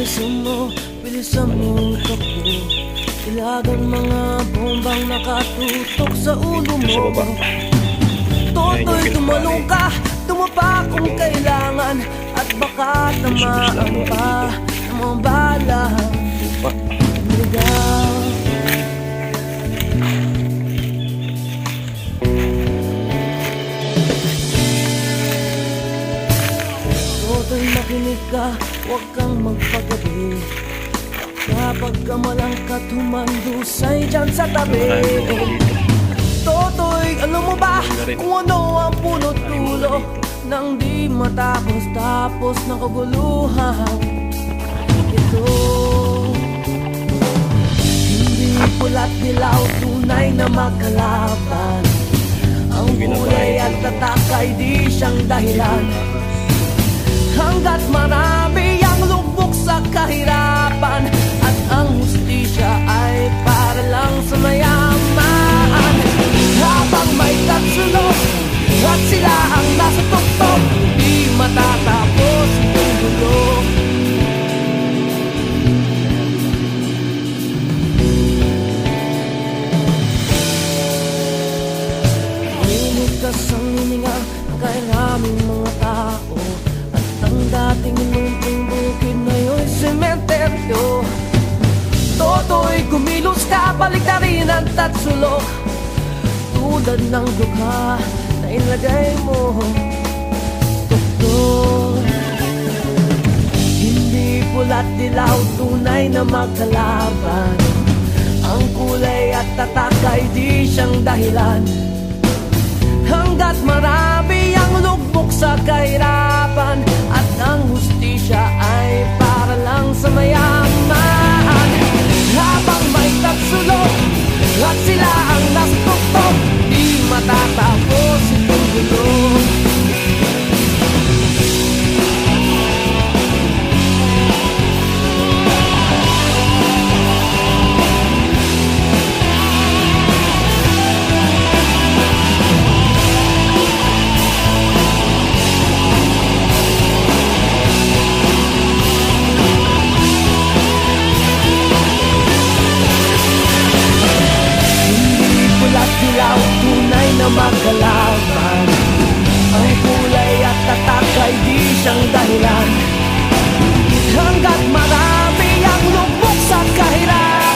Bilisan mo, bilisan mo takbo Ilagan mga bombang nakatutok sa ulo mo. Toto'y tumalong ka, tumapa kung kailangan. At baka tamaan pa ng mga bala Ligaw Toto'y makinig ka Huwag kang magpagabi. Kapag ka malangkat humandusay dyan sa tabi. Totoy, alam mo ba? Ano kung ano ang punot dulo Nang di matapos tapos ng kaguluhan Ito. Hindi pula't dilaw tunay na magkalaban Ang kulay at tatak ay di siyang dahilan. Hanggat marami hininga kay raming mga tao. At ang dating munting bukid ngayon'y sementeryo. Toto'y kumilos ka, balik na rin ang tatsulok Tulad ng dukha na ilagay mo. Doktor Hindi pula't dilaw, tunay na magkalaban. Ang kulay at tatak ay di siyang dahilan makalaban Ang kulay at tatak ay di siyang dahil